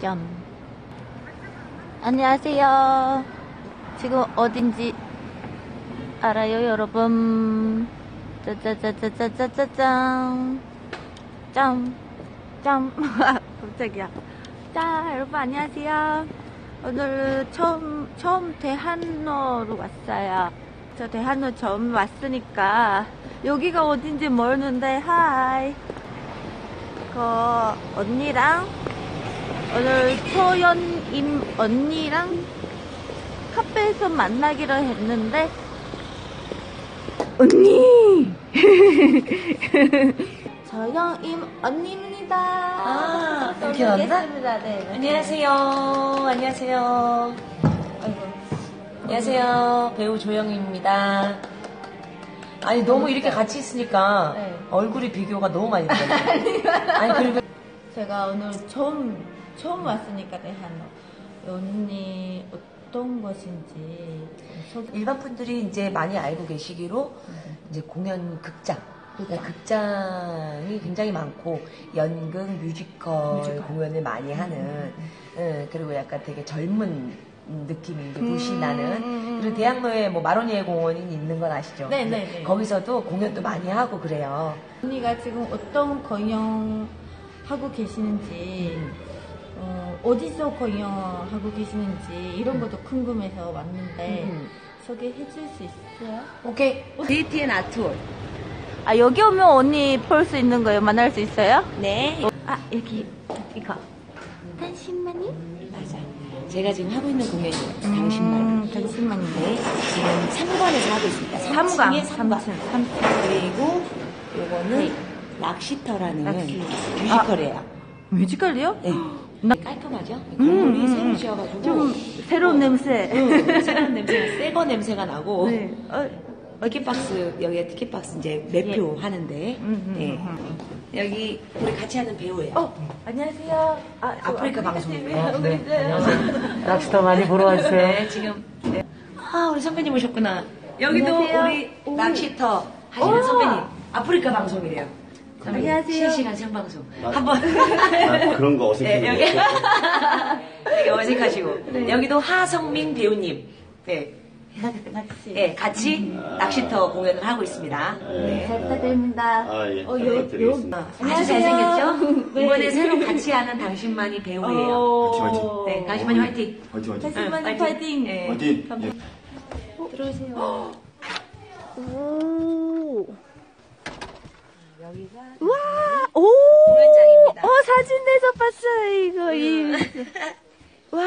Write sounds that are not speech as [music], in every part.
점. 안녕하세요. 지금 어딘지 알아요, 여러분? 짜자자자자자자짠. 짠. 짠. [laughs] 깜짝이야. 자, 여러분 안녕하세요. 오늘 처음, 처음 대한로로 왔어요. 저 대한로 처음 왔으니까 여기가 어딘지 모르는데, 하이. 그 언니랑 오늘 소연임 언니랑 카페에서 만나기로 했는데 언니 [laughs] 서영임 언니입니다. 아, 또 이렇게? 뵙겠습니다. 네, 네. 안녕하세요. 안녕하세요. 아이고. 안녕하세요. 배우 조영입니다. 아니 너무 이렇게 같이 있으니까 네. 얼굴이 비교가 너무 많이 [laughs] 돼요. 아니 그리고 제가 오늘 처음 처음 왔으니까 대한로 언니 어떤 것인지 일반 분들이 이제 많이 알고 계시기로 이제 공연 극장. 그러니까 극장이 굉장히 많고 연극, 뮤지컬, 뮤지컬. 공연을 많이 하는 예, 그리고 약간 되게 젊은 느낌이 이제 음, 나는 음, 음, 그리고 대학로에 뭐 마로니에 공원이 있는 건 아시죠? 네, 네, 네. 거기서도 공연도 많이 하고 그래요. 언니가 지금 어떤 공연 하고 계시는지 어, 어디서 공연하고 계시는지 이런 것도 궁금해서 왔는데 음. 소개해 줄 수 있어요? 오케이. 데이트앤 아트월. 아 여기 오면 언니 볼 수 있는 거예요? 만날 수 있어요? 네. 아 여기 이거 당신만이? 맞아. 제가 지금 하고 있는 공연이에요. 음, 당신만. 당신만이 네. 지금 3관에서 하고 있습니다. 삼광 3층에 3관. 삼층 삼층 그리고 요거는 네. 락시터라는 락시. 뮤지컬이에요. 뮤지컬이요? 네. 나- 깔끔하죠? 음, 건물이 음, 새로 음. 지어가지고 좀 새로운 냄새. 응, 새로운 냄새가 새거 냄새가 나고 네. 어, 티켓박스 여기가 티켓박스 이제 매표 하는데 음, 음, 네. 음, 여기 우리 같이 하는 배우예요. 어, 안녕하세요. 아, 저 아프리카 아프리카 방송. TV 어, 네. 있어요. 락스터 [laughs] 많이 보러 왔어요. 네, 지금. 네. 아, 우리 선배님 오셨구나. 여기도 안녕하세요. 우리 오. 락시터 하시는 오. 선배님. 아프리카 방송이래요. 선배님, 안녕하세요. 실시간 생방송. 한번. 아, 그런 거 어색해. 네, 여기. [laughs] 되게 어색하시고. 여기도 하성민 배우님. 네. 낚시. 네, 같이 락시터 공연을 하고 있습니다. 네, 잘 부탁드립니다. 아, 예. 어, 잘 요, 요. 부탁드리겠습니다. 아주. 잘생겼죠? [laughs] 네. 이번에 새로 같이 하는 당신만이 배우예요. 어, 화이팅, 화이팅. 네, 당신만이 화이팅. 화이팅, 화이팅. 당신만이 응, 파이팅. 네. 화이팅. 감사- 예. 들어오세요. 오. 여기가 와, 오. 공연장입니다. 어, 사진에서 봤어요, 이거. 이. [laughs] 와.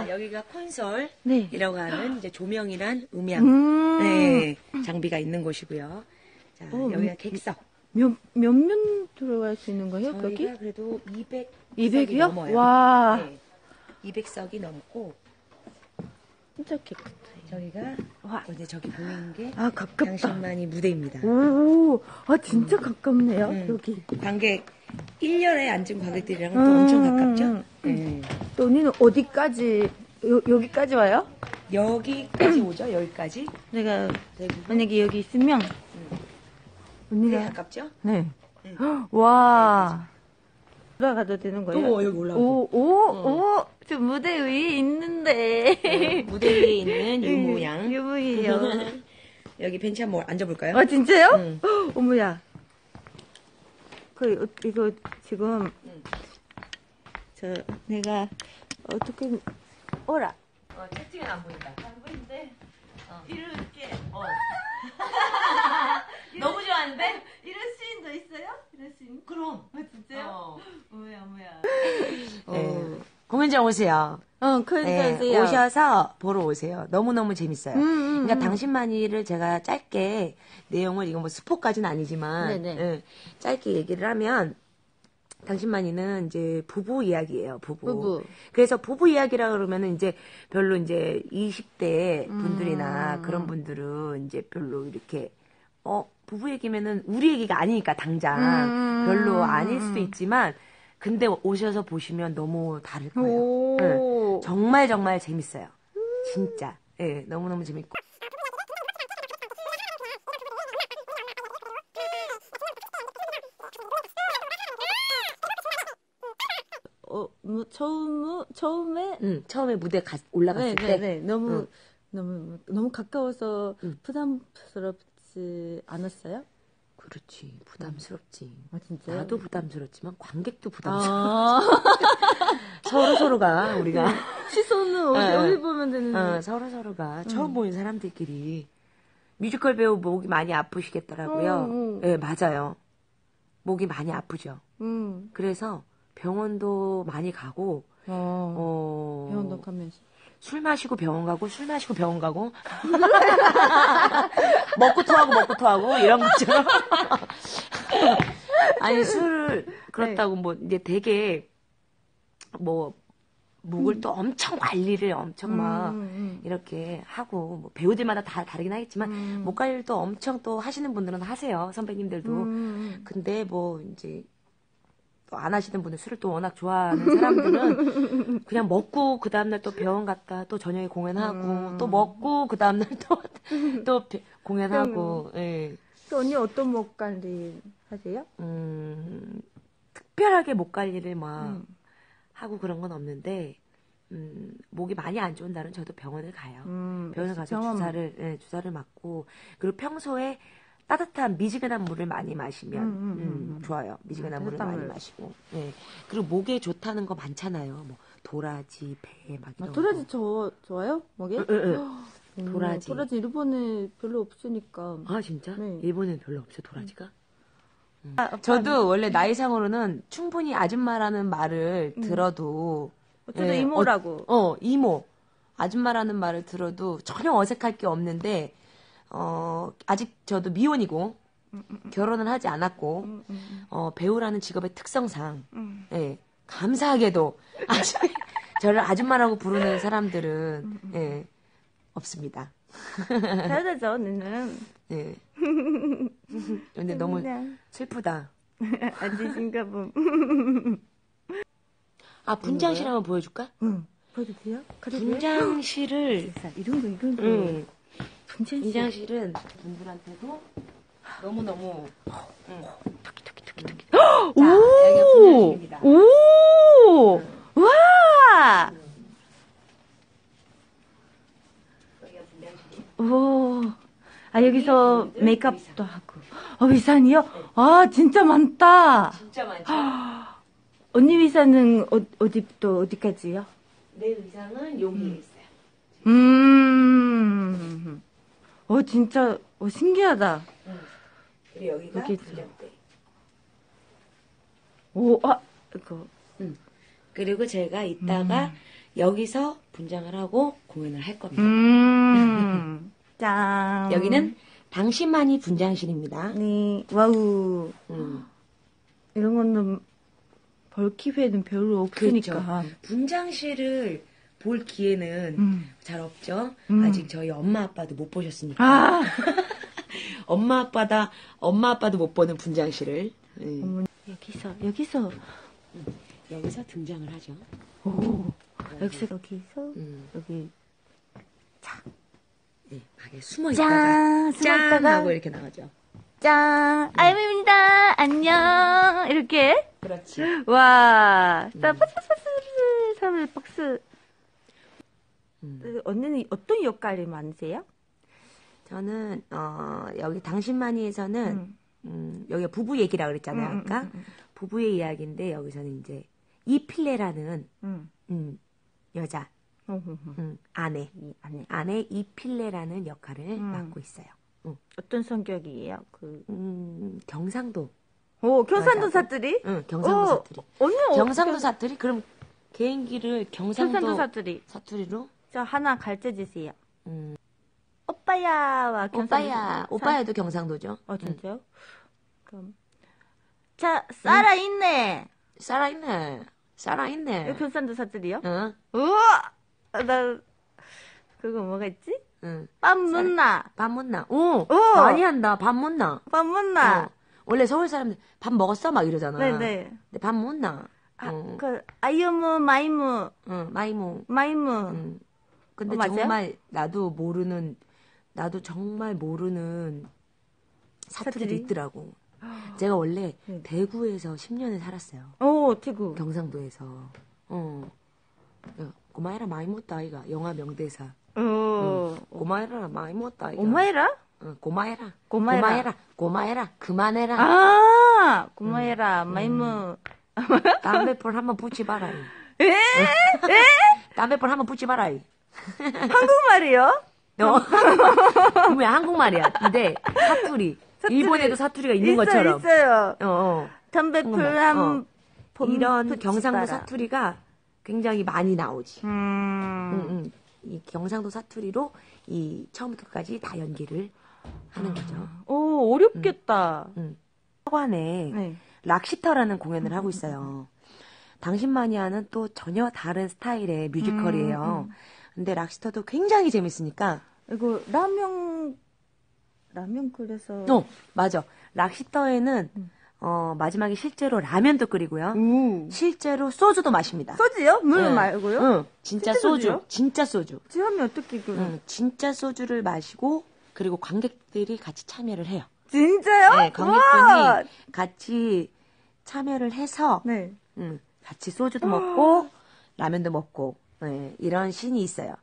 아, 여기가 콘솔이라고 네. 하는 이제 조명이란 음향 음. 네, 장비가 있는 곳이고요. 자, 어, 여기가 음, 객석. 몇, 몇명 들어갈 수 있는 거예요, 여기? 저희가 그래도 200 200이요? 넘어요. 와. 네. 200석이 넘고 진짜 깨끗해. 저희가 와. 이제 저기 보이는 게 아, 가깝다. 당신만이 무대입니다. 오, 아, 진짜 가깝네요, 음. 여기. 관객 1열에 앉은 관객들이랑은 또 음, 엄청 음, 가깝죠? 음. 네. 또 언니는 어디까지, 요, 여기까지 와요? 여기까지 오죠? 여기까지? 내가 대부분 만약에 여기 있으면, 되게 언니가, 가깝죠? 네. 네. 와. 올라가도 되는 거예요? 또 여기 올라가고. 오, 오, 오, 저 무대 위에 있는데. 네, 무대 위에 있는 유모양. 유모예요. [laughs] 여기 벤치 한번 앉아볼까요? 아, 진짜요? 응. 어머야. 그, 어, 이거 지금, 응. 저, 내가, 어떻게, 오라. 어, 채팅은 안 보인다. 안 보이는데, 어. 이렇게, 어. [laughs] [laughs] 너무 좋아하는데? 이런 씬도 있어요? 이런 씬? 그럼. 아, 진짜요? 어. [laughs] 어머야, 어머야. 네. 공연장 오세요. 어, 그러니까 네, 오세요. 오셔서 보러 오세요. 너무너무 재밌어요. 음, 음, 그러니까 음. 당신만이를 제가 짧게 내용을 이거 뭐 스포까지는 아니지만 네네. 예, 짧게 얘기를 하면 당신만이는 이제 부부 이야기예요. 부부. 부부. 그래서 부부 이야기라 그러면은 이제 별로 이제 20대 분들이나 음. 그런 분들은 이제 별로 이렇게 어 부부 얘기면은 우리 얘기가 아니니까 당장 음. 별로 아닐 수도 있지만 근데 오셔서 보시면 너무 다를 거예요. 오. 네. 정말 정말 재밌어요. 진짜. 예, 너무너무 재밌고. 어, 무, 처음 처음에 응, 처음에 무대 가, 올라갔을 네, 때. 네, 네. 너무 응. 너무 너무 가까워서 응. 부담스럽 지 않았어요? 그렇지, 부담스럽지. 아 진짜요? 나도 부담스럽지만 관객도. 아, [laughs] 서로 서로가 우리가 시선은 어디, 네. 어디 보면 되는데. 어, 서로 서로가 처음 보는 사람들끼리 뮤지컬 배우 목이 많이 아프시겠더라고요. 응, 응. 네, 맞아요. 목이 많이 아프죠. 음. 그래서 병원도 많이 가고 어. 어, 병원도 가면서. 술 마시고 병원 가고 술 마시고 병원 가고 [laughs] 먹고 토하고 먹고 토하고 이런 것처럼 아니 술을 그렇다고 뭐 이제 되게 뭐 목을 또 엄청 관리를 엄청 막 음, 음. 이렇게 하고 뭐 배우들마다 다 다르긴 하겠지만 음. 목 관리를 또 엄청 또 하시는 분들은 하세요 선배님들도 음. 근데 뭐 이제 또 안 하시는 분들 술을 또 워낙 좋아하는 사람들은 [laughs] 그냥 먹고 그 다음날 또 병원 갔다 또 저녁에 공연하고 음. 또 먹고 그 다음날 또 [laughs] 또 공연하고 예. 그 언니 어떤 목 관리 하세요? 음, 특별하게 목 관리를 막 음. 하고 그런 건 없는데 음, 목이 많이 안 좋은 날은 저도 병원을 가요. 음, 병원을 가서 병원- 주사를 예, 주사를 맞고 그리고 평소에 따뜻한 미지근한 물을 많이 마시면 음, 음, 음, 음, 음. 좋아요. 미지근한 아, 물을 많이 물. 마시고. 예. 그리고 목에 좋다는 거 많잖아요. 뭐 도라지, 배막 아, 이런 도라지 거. 저, 좋아요? 목에? 응, 응, 응. 음, 도라지. 도라지 일본에 별로 없으니까. 아 진짜? 네. 일본에는 별로 없어 도라지가. 음. 아, 저도 원래 나이상으로는 충분히 아줌마라는 말을 들어도 어쩌다 예, 이모라고. 어, 어, 이모. 아줌마라는 말을 들어도 전혀 어색할 게 없는데, 어, 아직 저도 미혼이고, 결혼을 하지 않았고, 음, 음, 어, 배우라는 직업의 특성상, 음. 예, 감사하게도, 아직, [laughs] 저를 아줌마라고 부르는 사람들은, 예, 없습니다. [laughs] 잘하죠, 언니는. 예. 근데 [laughs] 너무 슬프다. 앉으신가 보. 아, 분장실 한번 보여줄까? 응. 보여도 돼요? 분장실을, 이런 거, 이런 거. 응. 분장실. 분장실은 분들한테도 너무너무 응. 오! 여기가 분장실입니다. 오! 와! 여기가 분장실이 오. 아, 여기서 메이크업도 하고. 어, 위산이요? 아, 진짜 많다. 진짜 많죠? [gasps] 언니 위산은 어, 어디, 또 어디까지요? 내 의상은 여기에 있어요. 음. 어, 진짜, 어, 신기하다. 그리고 여기가 여기. 분장대. 오, 아, 이거. 그리고 제가 이따가 여기서 분장을 하고 공연을 할 겁니다. 음. 짠. 여기는 당신만이 분장실입니다. 네, 와우. 음. 이런 거는 볼 기회는 별로 없으니까. 분장실을 볼 기회는 음. 잘 없죠. 음. 아직 저희 엄마 아빠도 못 보셨으니까. 아, [laughs] 엄마 아빠다 엄마 아빠도 못 보는 분장실을 예. 어머니. 여기서, 여기서. 여기서 등장을 하죠. 오. 여기서, 여기서, 음. 여기. 예, 가게 숨어 있다가 짠! 짠 숨었다가. 하고 이렇게 나가죠. 짠! 아이입니다 안녕! 이렇게. 그렇지. 와. 자, 파스파스파스. 음. 언니는 어떤 역할을 많으세요? 저는 어, 여기 당신만이에서는 음. 음, 여기 부부 얘기라 그랬잖아요. 음, 음, 아까 음, 음. 부부의 이야기인데 여기서는 이제 이필레라는 응. 음, 여자 아내 이 안에. 아내 이필레라는 역할을 음. 맡고 있어요. 음, 어떤 성격이에요? 그. 음, 경상도 오, 맞아. 사투리? 응, 경상도 오, 사투리. 언니 어, 경상도 사투리? 그럼 개인기를 경상도, 경산도 사투리. 사투리로? 저 하나 가르쳐 주세요. 음, 오빠야와 경상도 오빠야. 사- 오빠야도 경상도죠. 어, 진짜요? 그럼. 자, 살아있네. 살아있네. 살아있네. 이거 경산도 사투리요? 응, 우와! 나, 그거 뭐가 있지? 응. 밥 묻나? 밥 못나. 오, 오! 많이 한다. 밥 못나. 밥 묻나? 어. 원래 서울 사람들 밥 먹었어? 막 이러잖아. 네네. 근데 밥 못나. 아, 어. 그, 아이무, 마이무, 응, 마이모. 마이무. 응. 근데 어? 정말 나도 모르는, 나도 정말 모르는 사투리도 사투리? 있더라고. [gasps] 제가 원래 네. 대구에서 10년을 살았어요. 오, 태국. 경상도에서. 어. 야, 고마해라 많이 못다 아이가 영화 명대사. 어. 고마해라 많이 못다 아이가. 오마이라? 어, 고마해라. 고마해라. 고마해라. 고마해라. 그만해라. 아, 고마해라. 마이무. 담배불 한번 붙지 마라. 이. 에? 담배불 한번 붙지 마라. 이. 한국말이요? 너 [laughs] 분명 한국말이야. 근데 사투리. 일본에도 사투리가 있는 있어요, 것처럼. 있어요. 어, 어. 담배풀. 한 어. 번 이런 경상도. 사투리가 굉장히 많이 나오지. 음. 응, 응. 이 경상도 사투리로 이 처음부터까지 다 연기를 하는 거죠. 오, 어렵겠다. 응. 학원에 네. 락시터라는 공연을 하고 있어요. 당신만이 하는 또 전혀 다른 스타일의 뮤지컬이에요. 근데 락시터도 굉장히 재밌으니까. 이거 라면 라면 끓여서 어, 맞아. 락시터에는 어, 마지막에 실제로 라면도 끓이고요. 우. 실제로 소주도 마십니다. 소주요? 물 네. 말고요? 응, 진짜 진짜 소주. 소주요? 진짜 소주. 지하면 어떻게 그 응, 진짜 소주를 마시고 그리고 관객들이 같이 참여를 해요. 진짜요? 네, 와! 관객분이 같이 참여를 해서 네. 음, 같이 소주도 먹고 [gasps] 라면도 먹고 네, 이런 씬이 있어요.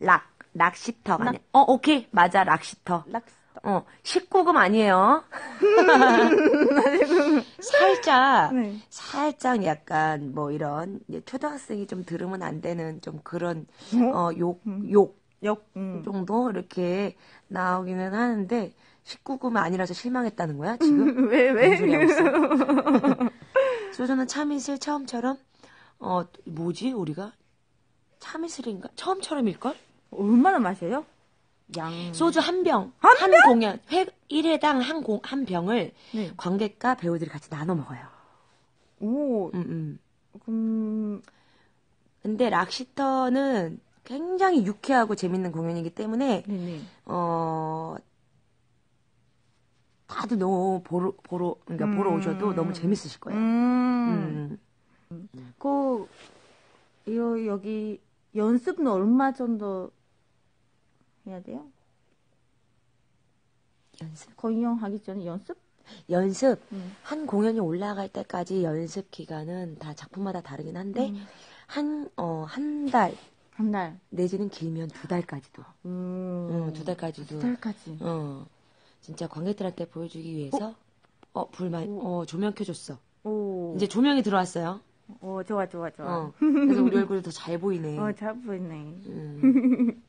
락 락시터가 아니야. 어 오케이 맞아 락시터. 락스터. 어 19금 아니에요. [laughs] 살짝 네. 살짝 약간 뭐 이런 초등학생이 좀 들으면 안 되는 좀 그런 어 욕 욕 역. 음. 정도 이렇게 나오기는 하는데 19금 아니라서 실망했다는 거야 지금? [laughs] 왜 왜? 무슨 소리 하고 있어? 소주는 참이슬 처음처럼 어 뭐지 우리가 참이슬인가 처음처럼일걸? 얼마나 마셔요? 양. 소주 한 병, 한, 공연, 회, 1회당 한, 공, 한 병을 네. 관객과 배우들이 같이 나눠 먹어요. 오. 음, 음. 음. 근데 락시터는 굉장히 유쾌하고 재밌는 공연이기 때문에 네네. 어 다들 너무 보러 보러 그러니까 보러 오셔도 너무 재밌으실 거예요. 음. 음. 그, 요, 여기, 연습은 얼마 정도 해야 돼요? 연습 공연하기 전에 연습? 연습 음. 한 공연이 올라갈 때까지 연습 기간은 다 작품마다 다르긴 한데 음. 한어한달 한 달. 내지는 길면 두 달까지도 음. 응, 두 달까지도 두 달까지. 어 진짜 관객들한테 보여주기 위해서 어 불만 어 조명 켜줬어 오. 이제 조명이 들어왔어요 오, 좋아, 좋아, 좋아. 어 그래서 우리 얼굴이 더 잘 보이네 어, 잘 보이네. 음.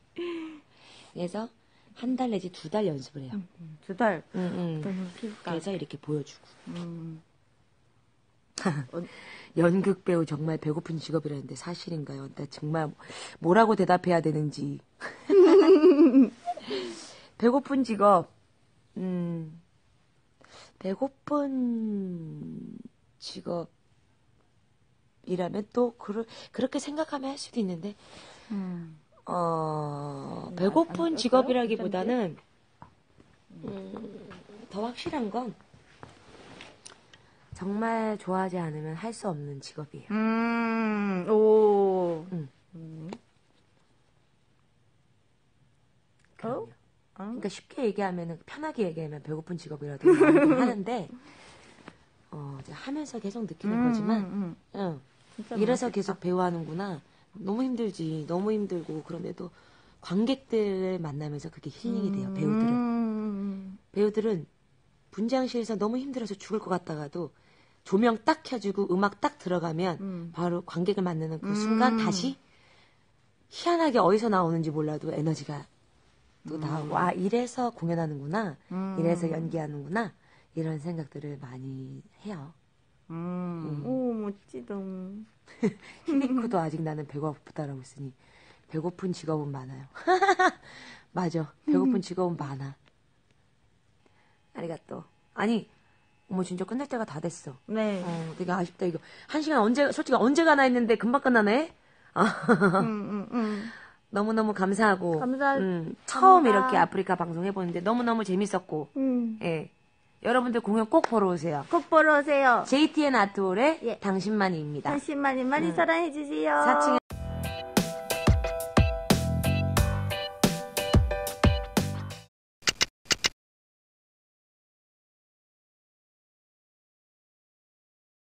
그래서 한 달 내지 두 달 연습을 해요 음, 두 달. 응, 응. 너무 길다. 그래서 이렇게 보여주고 음. [laughs] 연극 배우 정말 배고픈 직업이라는데 사실인가요? 나 정말 뭐라고 대답해야 되는지. [laughs] 배고픈 직업, 음, 배고픈 직업 이라면 또 그러, 그렇게 생각하면 할 수도 있는데, 음. 어, 안 배고픈 그럴까요? 직업이라기보다는 음, 더 확실한 건 정말 좋아하지 않으면 할 수 없는 직업이에요. 음, 오. 음. 음. 그럼요. 어? 그러니까 쉽게 얘기하면 편하게 얘기하면 배고픈 직업이라도 하는데 [laughs] 어, 하면서 계속 느끼는 음, 거지만 음, 음. 응. 이래서. 계속 배우하는구나. 너무 힘들지. 너무 힘들고 그런데도 관객들을 만나면서 그게 힐링이 돼요. 배우들은. 음. 배우들은 분장실에서 너무 힘들어서 죽을 것 같다가도 조명 딱 켜주고 음악 딱 들어가면 음. 바로 관객을 만나는 그 순간 음. 다시 희한하게 어디서 나오는지 몰라도 에너지가 또 나오고 아 이래서 공연하는구나 음. 이래서 연기하는구나 이런 생각들을 많이 해요. 음. 오, 멋지다. [laughs] 히미코도 [laughs] 아직 나는 배가 고프다라고 했으니 배고픈 직업은 많아요. [laughs] 맞아. 배고픈 직업은 많아. 아리가또. 아니, 어머 진짜 끝날 때가 다 됐어. 네. 어, 되게 아쉽다 이거. 한 시간 언제 솔직히 언제 가나 했는데 금방 끝나네. 아, 음, 음, 음. 너무너무 감사하고 감사- 음, 처음 감사. 이렇게 아프리카 방송 해보는데 너무너무 재밌었고 음. 예. 여러분들 공연 꼭 보러 오세요. 꼭 보러 오세요. JTN 아트홀의 예. 당신만이입니다. 당신 많이 많이 사랑해주세요. 4층에